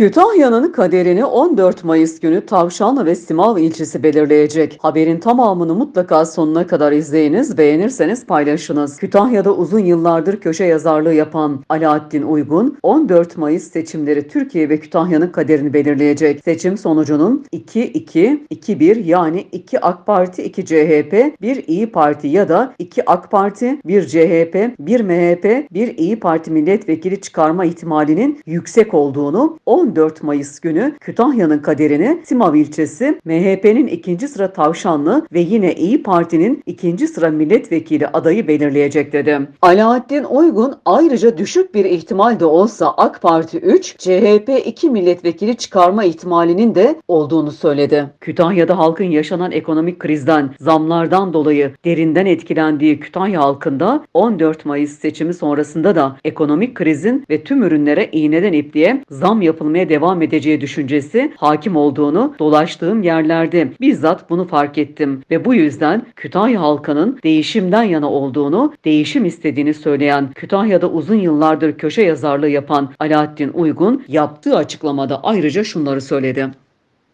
Kütahya'nın kaderini 14 Mayıs günü Tavşanlı ve Simav ilçesi belirleyecek. Haberin tamamını mutlaka sonuna kadar izleyiniz, beğenirseniz paylaşınız. Kütahya'da uzun yıllardır köşe yazarlığı yapan Alaaddin Uygun, 14 Mayıs seçimleri Türkiye ve Kütahya'nın kaderini belirleyecek. Seçim sonucunun 2-2-2-1 yani 2 AK Parti, 2 CHP, 1 İyi Parti ya da 2 AK Parti, 1 CHP, 1 MHP, 1 İyi Parti milletvekili çıkarma ihtimalinin yüksek olduğunu 14 Mayıs günü Kütahya'nın kaderini Simav ilçesi MHP'nin ikinci sıra Tavşanlı ve yine İyi Parti'nin ikinci sıra milletvekili adayı belirleyecek dedi. Alaaddin Uygun ayrıca düşük bir ihtimal de olsa AK Parti 3, CHP 2 milletvekili çıkarma ihtimalinin de olduğunu söyledi. Kütahya'da halkın yaşanan ekonomik krizden, zamlardan dolayı derinden etkilendiği Kütahya halkında 14 Mayıs seçimi sonrasında da ekonomik krizin ve tüm ürünlere iğneden ipliğe zam yapılmaya devam edeceği düşüncesi hakim olduğunu dolaştığım yerlerde bizzat bunu fark ettim ve bu yüzden Kütahya halkının değişimden yana olduğunu, değişim istediğini söyleyen Kütahya'da uzun yıllardır köşe yazarlığı yapan Alaaddin Uygun yaptığı açıklamada ayrıca şunları söyledi.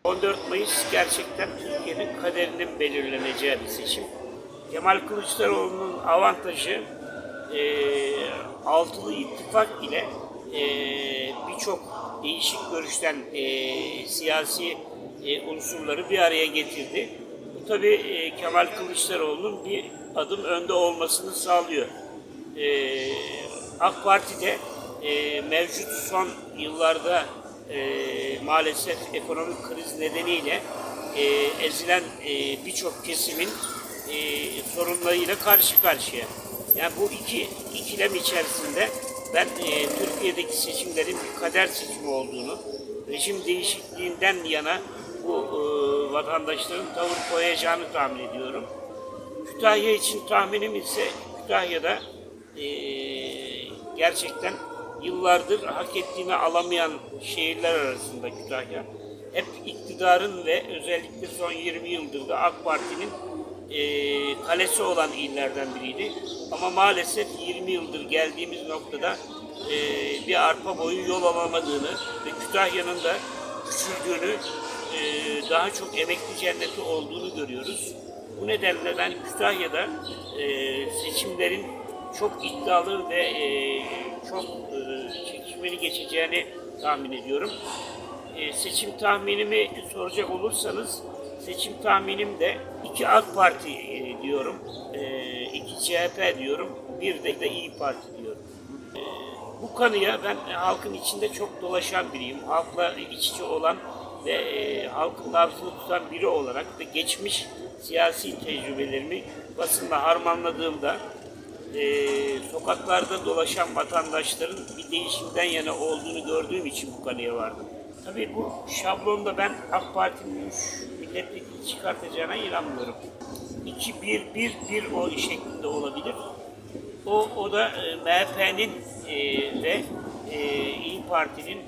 14 Mayıs gerçekten Türkiye'nin kaderinin belirleneceği bir seçim. Kemal Kılıçdaroğlu'nun avantajı e, altılı ittifak ile e, birçok değişik görüşten e, siyasi e, unsurları bir araya getirdi. Bu tabii e, Kemal Kılıçdaroğlu'nun bir adım önde olmasını sağlıyor. E, AK Parti'de e, mevcut son yıllarda e, maalesef ekonomik kriz nedeniyle e, ezilen e, birçok kesimin e, sorunlarıyla karşı karşıya. Yani bu iki ikilem içerisinde ben e, Türkiye'deki seçimlerin bir kader seçimi olduğunu, rejim değişikliğinden yana bu e, vatandaşların tavır koyacağını tahmin ediyorum. Kütahya için tahminim ise Kütahya'da e, gerçekten yıllardır hak ettiğini alamayan şehirler arasında Kütahya. Hep iktidarın ve özellikle son 20 yıldır da AK Parti'nin e, kalesi olan illerden biriydi. Ama maalesef 20 yıldır geldiğimiz noktada e, bir arpa boyu yol alamadığını ve Kütahya'nın da küçüldüğünü, e, daha çok emekli cenneti olduğunu görüyoruz. Bu nedenle ben Kütahya'da e, seçimlerin çok iddialı ve e, çok e, çekişmeli geçeceğini tahmin ediyorum. E, seçim tahminimi soracak olursanız seçim tahminim de iki AK Parti e, diyorum, e, iki CHP diyorum, bir de, de İyi Parti diyorum. E, bu kanıya ben halkın içinde çok dolaşan biriyim. Halkla iç içe olan ve halkın nabzını tutan biri olarak da geçmiş siyasi tecrübelerimi basınla harmanladığımda sokaklarda dolaşan vatandaşların bir değişimden yana olduğunu gördüğüm için bu kanıya vardım. Tabii bu şablonda ben AK Parti'nin 3 milletvekili çıkartacağına inanmıyorum. 2-1-1-1 o şeklinde olabilir. O, o da e, MHP'nin e, ve e, İyi Parti'nin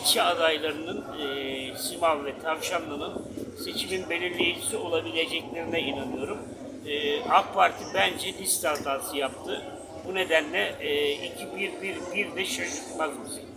ilçe adaylarının e, Simav ve Tavşanlı'nın seçimin belirleyicisi olabileceklerine inanıyorum. E, AK Parti bence liste hatası yaptı. Bu nedenle e, 2-1-1-1 de şaşırtmaz bizi.